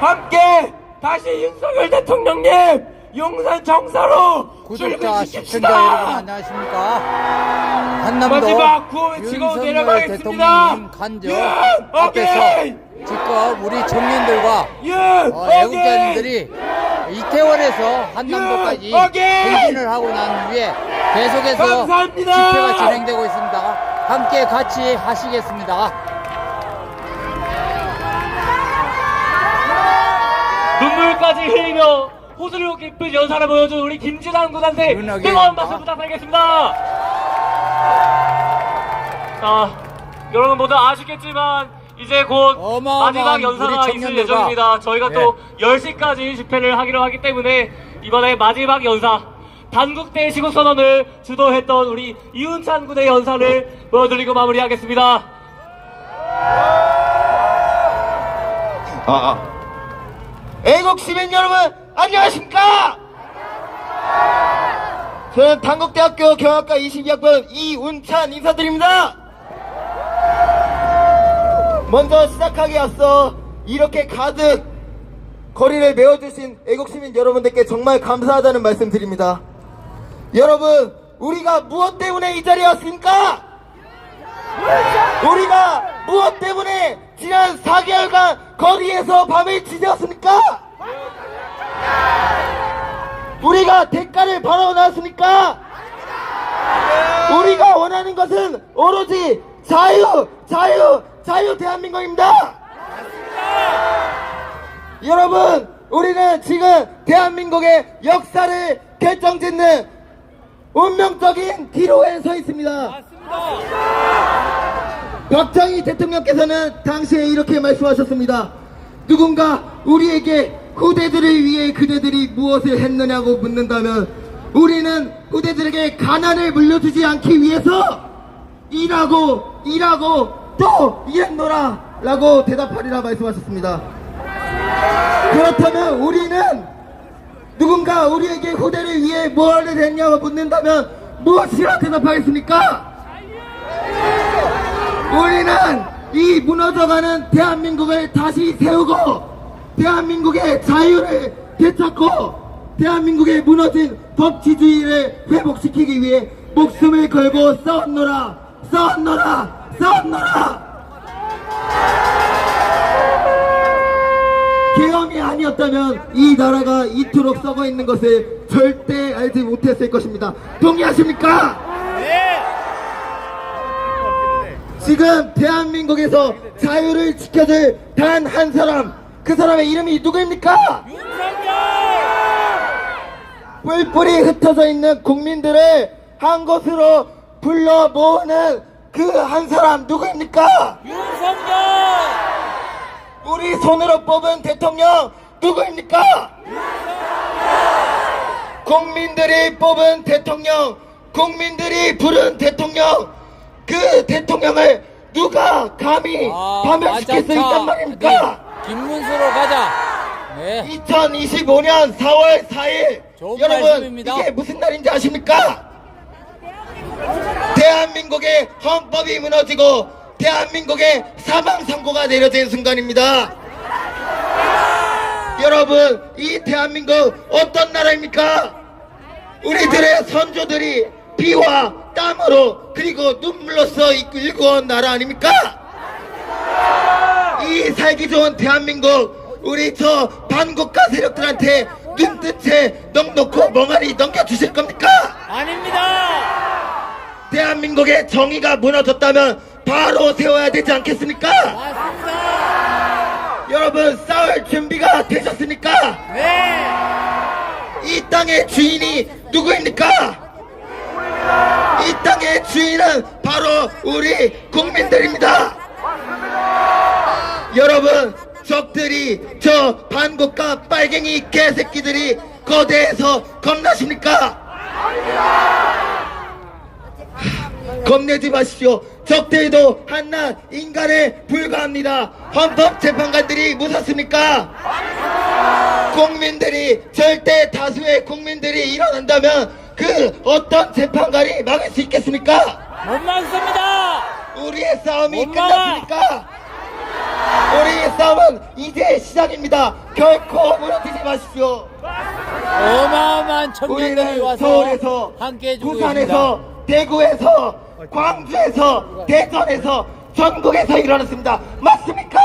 함께 다시 윤석열 대통령님 용산 정사로 구독자. 시청자 여러분 안녕하십니까? 한남도 윤석열. 대통령님 간접 예, 앞에서. 직접 우리 청년들과 예, 어. 애국자님들이 이태원에서 한남도까지. 행진을 하고 난 후에 계속해서 감사합니다. 집회가 진행되고 있습니다. 함께 같이 하시겠습니다. 눈물까지 흘리며 호소력 깊은 연사를 보여준 우리 김진환 은하계 뜨거운. 박수 부탁드리겠습니다. 자, 여러분 모두 아시겠지만 이제 곧 마지막 연사가 있을 예정입니다. 저희가 네. 또 10시까지 집회를 하기로 하기 때문에 이번에 마지막 연사 단국대 시국 선언을 주도했던 우리 이훈찬 군의 연사를 보여드리고 마무리하겠습니다. 아, 아. 애국 시민 여러분 안녕하십니까? 저는 단국대학교 경학과 22학번 이운찬 인사드립니다. 먼저 시작하기 앞서 이렇게 가득 거리를 메워주신 애국 시민 여러분들께 정말 감사하다는 말씀 드립니다. 여러분, 우리가 무엇 때문에 이 자리에 왔습니까? 우리가 무엇 때문에 지난 4개월간 거리에서 밤을 지새웠습니까? 우리가 대가를 바라고 나왔습니까? 우리가 원하는 것은 오로지 자유, 자유, 자유 대한민국입니다. 여러분, 우리는 지금 대한민국의 역사를 결정짓는 운명적인 기로에 서 있습니다. 박정희 대통령께서는 당시에 이렇게 말씀하셨습니다. 누군가 우리에게 후대들을 위해 그대들이 무엇을 했느냐고 묻는다면 우리는 후대들에게 가난을 물려주지 않기 위해서 일하고 일하고 또 일했노라 라고 대답하리라 말씀하셨습니다. 그렇다면 우리는 누군가 우리에게 후대를 위해 무엇을 했냐고 묻는다면 무엇이라 대답하겠습니까? 우리는 이 무너져가는 대한민국을 다시 세우고 대한민국의 자유를 되찾고 대한민국의 무너진 법치주의를 회복시키기 위해 목숨을 걸고 싸웠노라 싸웠노라 싸웠노라 계엄이 아니었다면 이 나라가 이토록 썩어 있는 것을 절대 알지 못했을 것입니다 동의하십니까? 지금 대한민국에서 자유를 지켜줄 단 한 사람 그 사람의 이름이 누구입니까? 뿔뿔이 흩어져 있는 국민들을 한 곳으로 불러 모으는 그 한 사람 누구입니까? 우리 손으로 뽑은 대통령 누구입니까? 국민들이 뽑은 대통령, 국민들이 부른 대통령, 그 대통령을 누가 감히 파멸시킬 수 있단 말입니까? 네, 김문수로 가자. 네. 2025년 4월 4일 좋은 여러분 말씀입니다. 이게 무슨 날인지 아십니까? 대한민국의 헌법이 무너지고 대한민국의 사망 선고가 내려진 순간입니다. 여러분 이 대한민국 어떤 나라입니까? 우리들의 선조들이 피와 땀으로 그리고 눈물로써 일구어온 나라 아닙니까? 이 살기 좋은 대한민국 우리 저 반국가 세력들한테 눈뜬 채 넉넉고 멍하니 넘겨주실 겁니까? 아닙니다. 대한민국의 정의가 무너졌다면 바로 세워야 되지 않겠습니까? 맞습니다. 여러분 싸울 준비가 되셨습니까? 네. 이 땅의 주인이 누구입니까? 이 땅의 주인은 바로 우리 국민들입니다. 여러분, 적들이 저 반국가 빨갱이 개새끼들이 거대해서 겁나십니까? 겁내지 마십시오. 적들도 한낱 인간에 불과합니다. 헌법재판관들이 무섭습니까? 국민들이 절대 다수의 국민들이 일어난다면 그 어떤 재판관이 막을 수 있겠습니까? 못 막습니다. 우리의 싸움이 엄마! 끝났습니까? 우리 싸움은 이제 시작입니다. 결코 무너지지 마십시오. 어마어마한 청년들이 우리는 와서 서울에서, 함께 해주고 부산에서, 대구에서, 광주에서, 대전에서, 전국에서 일어났습니다. 맞습니까?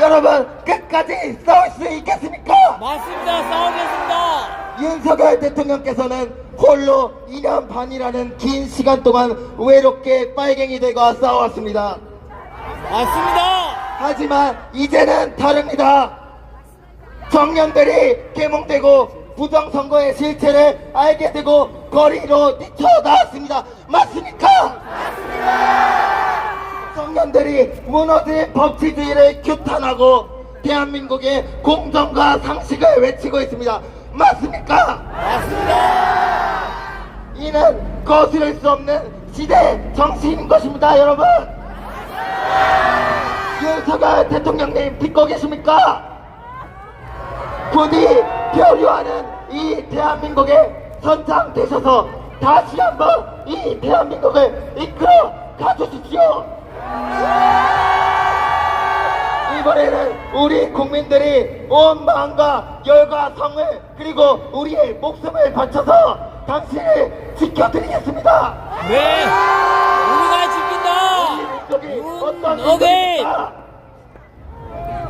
여러분 끝까지 싸울 수 있겠습니까? 맞습니다. 싸우겠습니다. 윤석열 대통령께서는 홀로 2년 반이라는 긴 시간 동안 외롭게 빨갱이 들과 싸워왔습니다. 맞습니다. 하지만 이제는 다릅니다. 청년들이 계몽되고 부정선거의 실체를 알게 되고 거리로 뛰쳐나왔습니다. 맞습니까? 청년들이 무너진 법치주의를 규탄하고 대한민국의 공정과 상식을 외치고 있습니다. 맞습니까? 맞습니다. 이는 거스를 수 없는 시대 정신인 것입니다, 여러분. 윤석열 대통령님 믿고 계십니까? 부디 표류하는 이 대한민국의 선장 되셔서 다시 한번 이 대한민국을 이끌어 가주십시오. 이번에는 우리 국민들이 온 마음과 열과 성을 그리고 우리의 목숨을 바쳐서 당신을 지켜드리겠습니다. 네. 우리가 지킨다. 민족이 어떤 오케이. 민족입니까?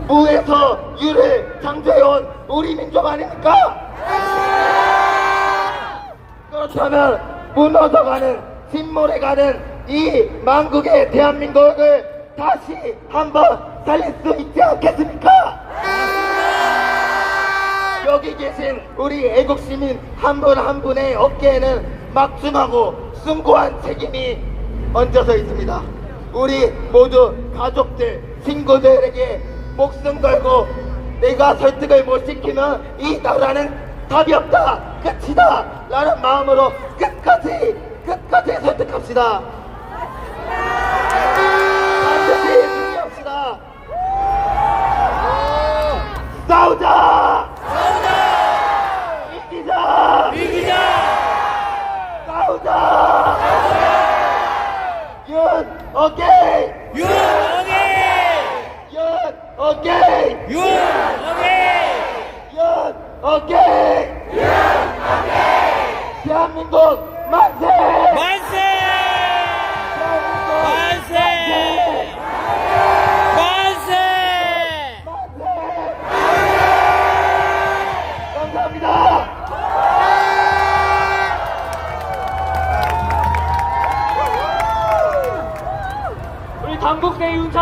무에서 유를 창조해온 우리 민족 아닙니까? 그렇다면 무너져가는 침몰에 가는 이 망국의 대한민국을 다시 한번 살릴 수 있지 않겠습니까? 여기 계신 우리 애국 시민 한 분 한 분의 어깨에는 막중하고 숭고한 책임이 얹어져 있습니다. 우리 모두 가족들, 친구들에게 목숨 걸고 내가 설득을 못 시키면 이 나라는 답이 없다, 끝이다 라는 마음으로 끝까지 끝까지 설득합시다. 싸우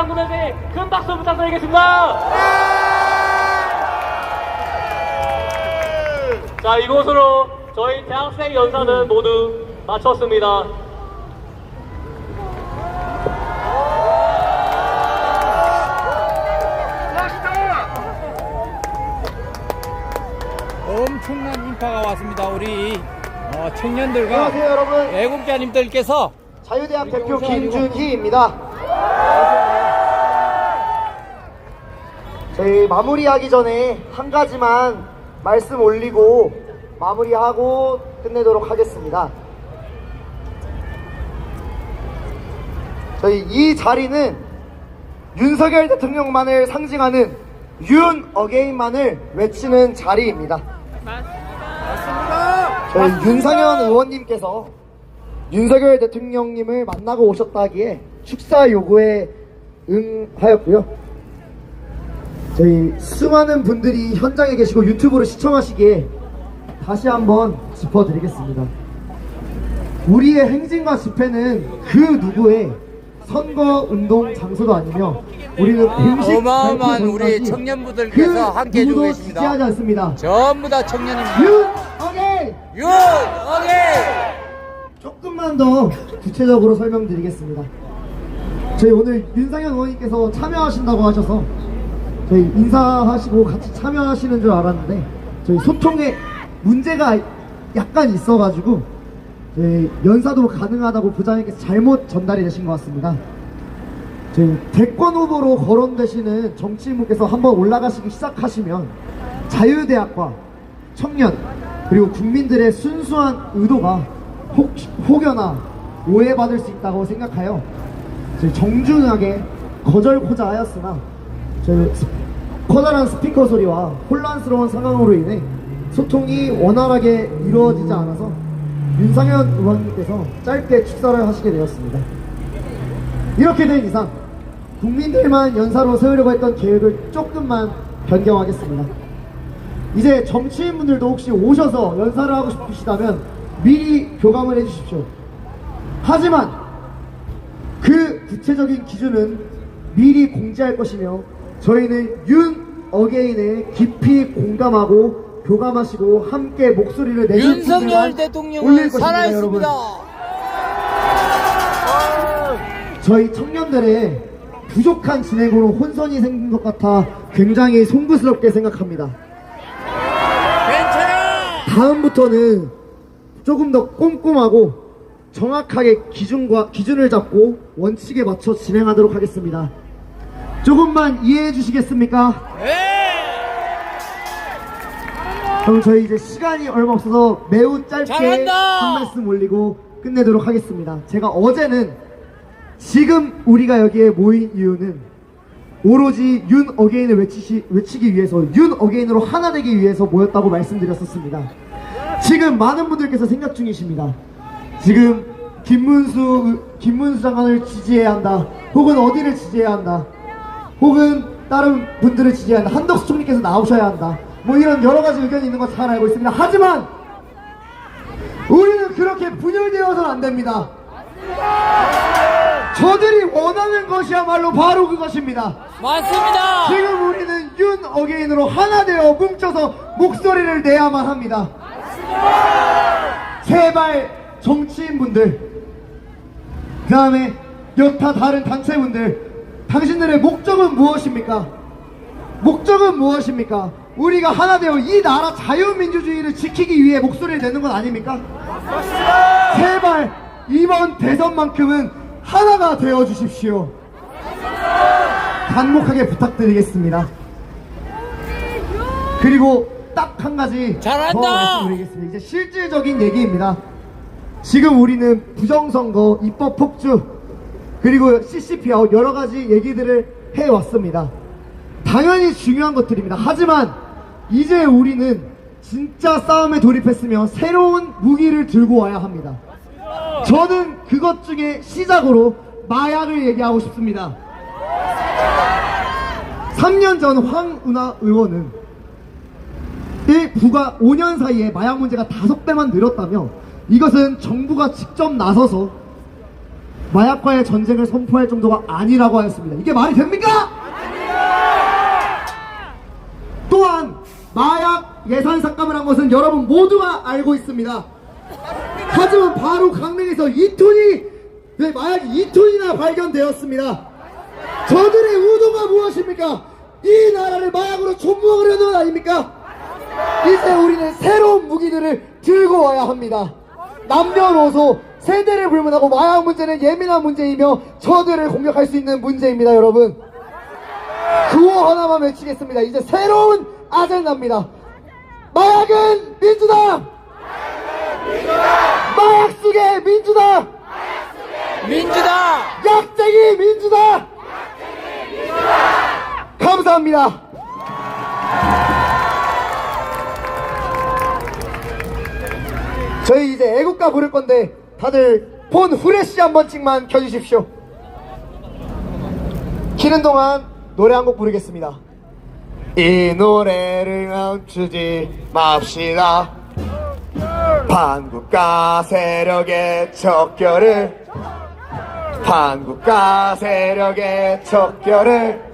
윤창군에게 큰 박수 부탁드리겠습니다. 자, 이곳으로 저희 대학생 연사는 모두 마쳤습니다. 엄청난 인파가 왔습니다. 우리 어, 청년들과 안녕하세요 여러분 애국자님들께서 자유대학 대표. 김준희입니다 저희 마무리하기 전에 한 가지만 말씀 올리고 마무리하고 끝내도록 하겠습니다. 저희 이 자리는 윤석열 대통령만을 상징하는 윤 어게인만을 외치는 자리입니다. 저희 윤상현 의원님께서 윤석열 대통령님을 만나고 오셨다기에 축사 요구에 응하였고요. 저희 수많은 분들이 현장에 계시고 유튜브로 시청하시기에 다시 한번 짚어드리겠습니다. 우리의 행진과 집회는 그 누구의 선거 운동 장소도 아니며 우리는 공식 어마어마한 우리 청년분들께서 그 함께 해주고 누구도 계십니다. 지지하지 않습니다. 전부 다 청년입니다. 윤 어게인! 윤 오케이. 조금만 더 구체적으로 설명드리겠습니다. 저희 오늘 윤상현 의원님께서 참여하신다고 하셔서 저희 인사하시고 같이 참여하시는 줄 알았는데 저희 소통에 문제가 약간 있어가지고 저희 연사도 가능하다고 부장님께서 잘못 전달이 되신 것 같습니다. 저희 대권 후보로 거론되시는 정치인분께서 한번 올라가시기 시작하시면 자유대학과 청년 그리고 국민들의 순수한 의도가 혹, 혹여나 오해받을 수 있다고 생각하여 정중하게 거절코자 하였으나 스- 커다란 스피커 소리와 혼란스러운 상황으로 인해 소통이 원활하게 이루어지지 않아서 윤상현 의원님께서 짧게 축사를 하시게 되었습니다. 이렇게 된 이상 국민들만 연사로 세우려고 했던 계획을 조금만 변경하겠습니다. 이제 정치인분들도 혹시 오셔서 연사를 하고 싶으시다면 미리 교감을 해주십시오. 하지만 그 구체적인 기준은 미리 공지할 것이며 저희는 윤 어게인에 깊이 공감하고 교감하시고 함께 목소리를 내실 윤석열 대통령은. 살아있습니다. 저희 청년들의 부족한 진행으로 혼선이 생긴 것 같아 굉장히 송구스럽게 생각합니다. 괜찮아. 다음부터는 조금 더 꼼꼼하고 정확하게 기준과 기준을 잡고 원칙에 맞춰 진행하도록 하겠습니다. 조금만 이해해 주시겠습니까? 그럼 저희 이제 시간이 얼마 없어서 매우 짧게 잘한다! 한 말씀 올리고 끝내도록 하겠습니다. 제가 어제는 지금 우리가 여기에 모인 이유는 오로지 윤 어게인을 외치시, 외치기 위해서 윤 어게인으로 하나 되기 위해서 모였다고 말씀드렸었습니다. 지금 많은 분들께서 생각 중이십니다. 지금 김문수 김문수 장관을 지지해야 한다. 혹은 어디를 지지해야 한다. 혹은 다른 분들을 한다. 한덕수 총리께서 나오셔야 한다. 뭐 이런 여러 가지 의견이 있는 거잘 알고 있습니다. 하지만 우리는 그렇게 분열되어서는 안 됩니다. 저들이 원하는 것이야말로 바로 그것입니다. 맞습니다. 지금 우리는 윤 어게인으로 하나 되어 뭉쳐서 목소리를 내야만 합니다. 제발 정치인분들, 그 다음에 여타 다른 단체분들, 당신들의 목적은 무엇입니까? 목적은 무엇입니까? 우리가 하나 되어 이 나라 자유민주주의를 지키기 위해 목소리를 내는 건 아닙니까? 제발 이번 대선만큼은 하나가 되어 주십시오. 간곡하게 부탁드리겠습니다. 그리고 딱 한 가지 잘한다! 더 말씀드리겠습니다. 이제 실질적인 얘기입니다. 지금 우리는 부정선거, 입법 폭주, 그리고 CCP 아웃 여러 가지 얘기들을 해왔습니다. 당연히 중요한 것들입니다. 하지만 이제 우리는 진짜 싸움에 돌입했으며 새로운 무기를 들고 와야 합니다. 저는 그것 중에 시작으로 마약을 얘기하고 싶습니다. 3년 전 황운하 의원은 이 부가 5년 사이에 마약 문제가 다섯 배만 늘었다며 이것은 정부가 직접 나서서 마약과의 전쟁을 선포할 정도가 아니라고 하였습니다. 이게 말이 됩니까? 또한 마약 예산 삭감을 한 것은 여러분 모두가 알고 있습니다. 하지만 바로 강릉에서 2톤이 네, 마약이 2톤이나 발견되었습니다. 저들의 의도가 무엇입니까? 이 나라를 마약으로 존무하려는 것 아닙니까? 이제 우리는 새로운 무기들을 들고 와야 합니다. 남녀노소 세대를 불문하고 마약 문제는 예민한 문제이며 저들을 공격할 수 있는 문제입니다, 여러분. 구호 하나만 외치겠습니다. 이제 새로운 아젠다입니다. 마약은 민주당! 마약 속의 민주당! 민주당. 약쟁이 민주당! 감사합니다. 저희 이제 애국가 부를 건데 다들 폰 후레쉬 한 번씩만 켜주십시오. 키는 동안 노래 한 곡 부르겠습니다. 이 노래를 멈추지 맙시다. 반국가 세력의 척결을 반국가 세력의 척결을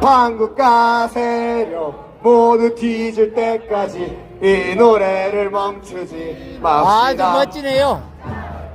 반국가 세력 모두 뒤질 때까지 이 노래를 멈추지 아주 맙시다. 멋지네요.